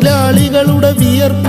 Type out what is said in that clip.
തൊഴിലാളികളുടെ വിയർപ്പ്